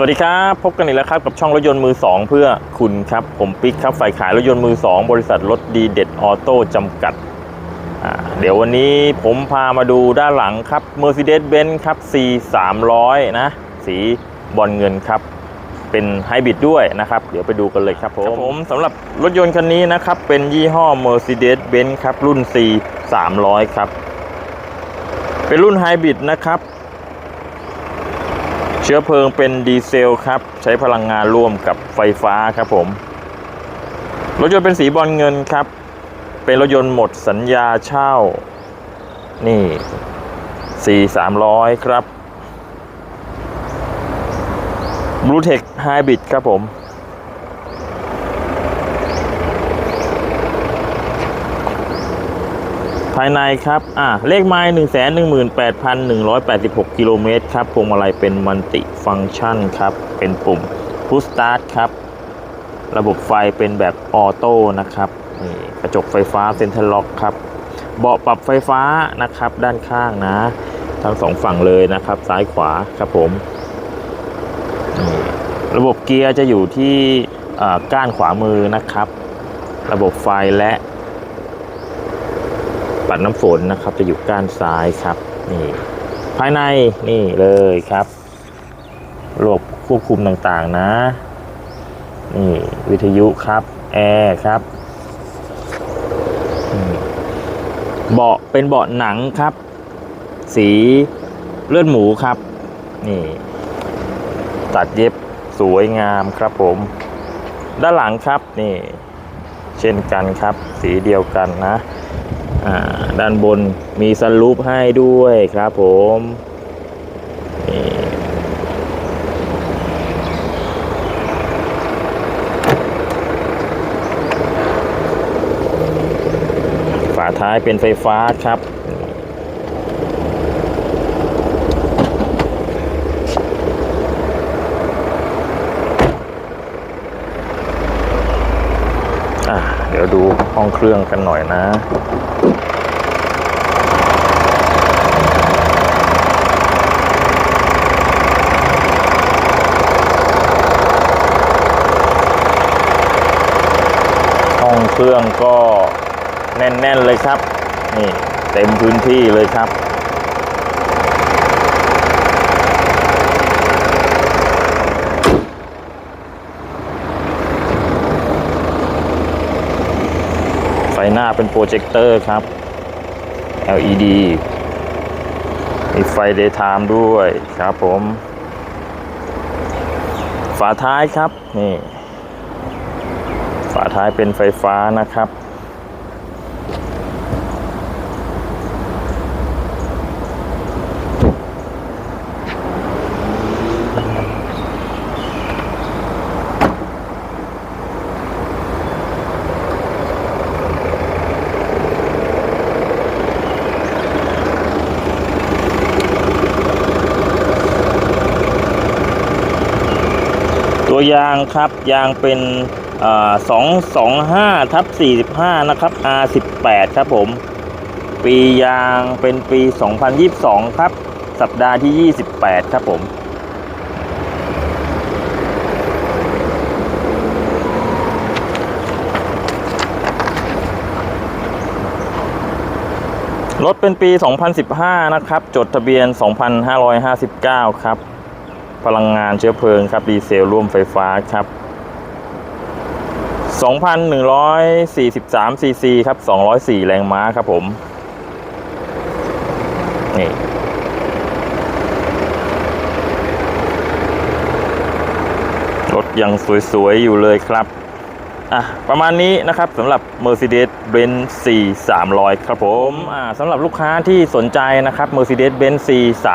สวัสดีครับ พบกันอีกแล้วครับกับช่องรถยนต์มือ 2 เพื่อคุณครับ ผมปิ๊กครับฝ่ายขายรถยนต์มือ 2 บริษัทรถดีเด็ดออโต้จำกัดอ่าเดี๋ยววันนี้ผมพามาดูด้านหลังครับ Mercedes-Benz ครับ C 3 0 0นะ สีบอลเงินครับ เป็นไฮบริดด้วยนะครับ เดี๋ยวไปดูกันเลยครับผมผมสำหรับรถยนต์คันนี้นะครับ เป็นยี่ห้อ Mercedes-Benz ครับ รุ่น C 3 0 0ครับ เป็นรุ่นไฮบริดนะครับเชื้อเพลิงเป็นดีเซลครับ ใช้พลังงานร่วมกับไฟฟ้าครับผมรถยนต์เป็นสีบอลเงินครับ เป็นรถยนต์หมดสัญญาเช่า นี่สี่สามร้อยครับ Bluetech Hybrid ครับผม ภายในครับอ่าเลขไม้1 1 8 1 8 6กิโลเมตรครับพวงมาลัยเป็นมัลติฟังก์ชันครับ เป็นปุ่ม Push Start ครับ ระบบไฟเป็นแบบออโต้นะครับนี่กระจกไฟฟ้าเซ็นทรัลล็อกครับ เบาะปรับไฟฟ้านะครับด้านข้างนะ ทั้งสองฝั่งเลยนะครับ ซ้ายขวาครับผมนี่ระบบเกียร์จะอยู่ที่อ่าก้านขวามือนะครับ ระบบไฟและ ปัดน้ำฝนนะครับ จะอยู่ก้านซ้ายครับนี่ภายในนี่เลยครับระบบควบคุมต่างๆนะ นี่วิทยุครับ แอร์ครับเบาะเป็นเบาะหนังครับ สีเลือดหมูครับ นี่ ตัดเย็บสวยงามครับผม ด้านหลังครับนี่ เช่นกันครับ สีเดียวกันนะ ด้านบนมีสลูปให้ด้วยครับผมฝาท้ายเป็นไฟฟ้าครับเดี๋ยวดูห้องเครื่องกันหน่อยนะ งเครื่องก็แน่น ๆ เลยครับ นี่เต็มพื้นที่เลยครับ ไฟหน้าเป็นโปรเจคเตอร์ครับ LED มีไฟ daytime ด้วยครับผม ฝาท้ายครับ นี่ ฝาท้ายเป็นไฟฟ้านะครับ ตัวยางครับยางเป็น สองสองห้าทับสี่สิบห้านะครับ R สิบแปดครับผม ปียางเป็นปี2022ครับ สัปดาห์ที่28ครับผมรถเป็นปี 2015 นะครับ จดทะเบียน 2559 ครับ พลังงานเชื้อเพลิงครับ ดีเซลร่วมไฟฟ้าครับ 2,143ซีซีครับ 204 แรงม้าครับผม นี่รถยังสวย ๆ อยู่เลยครับ อะ ประมาณนี้นะครับสำหรับ Mercedes-Benz C 300ครับผมอ่าสำหรับลูกค้าที่สนใจนะครับ Mercedes-Benz C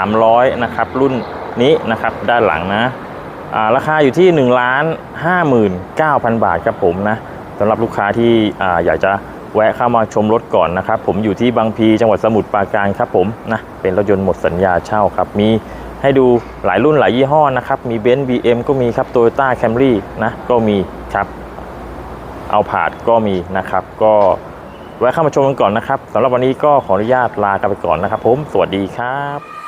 300นะครับ รุ่นนี้นะครับ ด้านหลังนะ ราคาอยู่ที่1นึ่งล้านห้าหมื่นเก้าพันบาทครับผมนะสำหรับลูกค้าที่ออยากจะแวะเข้ามาชมรถก่อนนะครับ ผมอยู่ที่บางพีจังหวัดสมุทรปราการครับผมนะเป็นรถยนต์หมดสัญญาเช่าครับ มีให้ดูหลายรุ่นหลายยี่ห้อนะครับ มีเบนซ์บีเอ็มก็มีครับโตโยต้าแคมรี่นะก็มีครับ เอาผาดก็มีนะครับ ก็แวะเข้ามาชมกันก่อนนะครับสำหรับวันนี้ก็ขออนุญาตลากันไปก่อนนะครับ ผมสวัสดีครับ